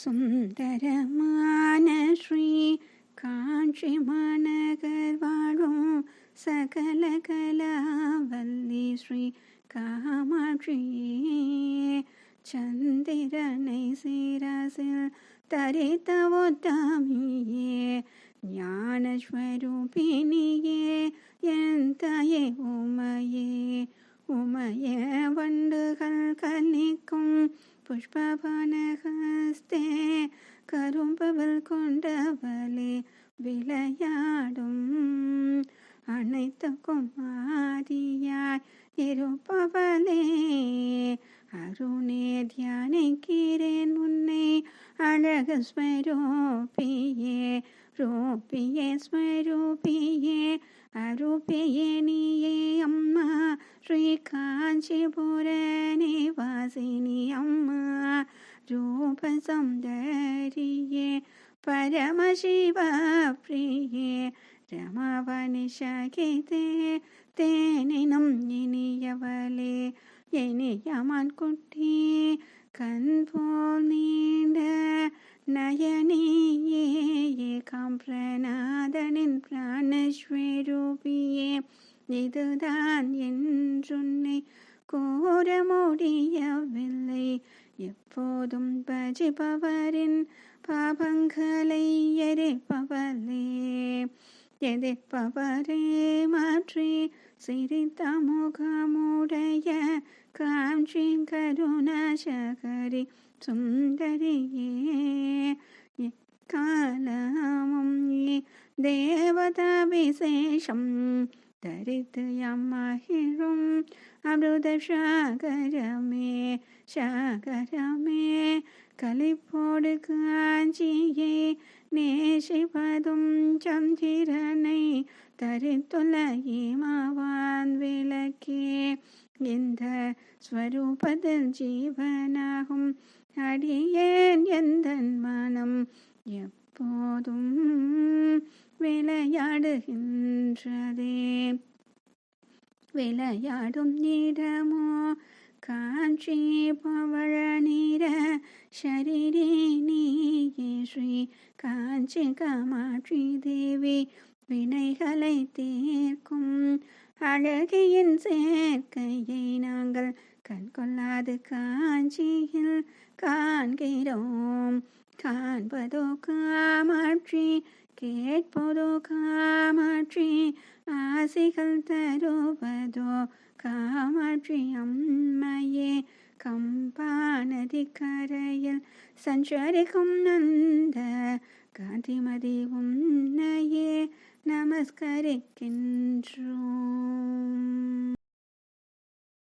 சுந்தரமான ஸ்ரீ காஞ்சி மாநகர் வாழும் சகல கலாவல்லி ஸ்ரீ காமாட்சியே சந்திரனை சீராசில் தரித்த உத்தமியே ஞானஸ்வரூபினியே என் தாயே புஷ்பவனகஸ்தே கரும்பவள் கொண்டவளே விளையாடும் அனைத்துக்கும் ஆதியாய் இருப்பவளே. அருணே தியானிக்கிறேன் உன்னை அழக ஸ்வரூபியே ரூபியே ஸ்வரூபியே அருபியே நீயே ശ്രീ കാഞ്ചിപുരനിവാസിനി അമ്മ പരമശിവ പരമശിവപ്രിയേ രമവനിഷകിതേ തേനിനും ഇനിയവളെ എനിയമാൻ കുട്ടി കൺപോൽ നീണ്ട നയനീയേ കാംപ്രനാഥനിൻ പ്രാണസ്വരൂപിയേ இதுதான் என்றுன்னை கூற முடியவில்லை. எப்போதும் பஜிப்பவரின் பாபங்களை எரிப்பவரே எதிர்ப்பவரே மாற்றி சிரித்த முகமுடைய காஞ்சி கருணாசகரி சுந்தரியே. காலமும் தேவதா விசேஷம் தரித்து எம்மகிழும் அமிர்த சாகரமே சாகரமே கலிப்போடு காஞ்சியை நேசிப்பதும் சந்திரனை தரித்துள்ள இமாவான் விளக்கே இந்த ஸ்வரூபத்தில் ஜீவனாகும் அடியேன் எந்த மனம் எப்போதும் விளையாடுகின்றதே. விளையாடும் நிறமோ காஞ்சி பவழ நிற ஷரீரே நீயே ஸ்ரீ காஞ்சி காமாட்சி தேவி. வினைகளை தீர்க்கும் அழகியின் சேர்க்கையை நாங்கள் கண் கொள்ளாது காஞ்சியில் காண்கிறோம். காண்பதோ காமாட்சி கேட்பதோ காமாட்சி ஆசைகள் தருவதோ காமாட்சி அம்மையே கம்பாநதி கரையில் சஞ்சரிக்கும் நந்த காந்திமதி உன்னையே நமஸ்கரிக்கின்றோம்.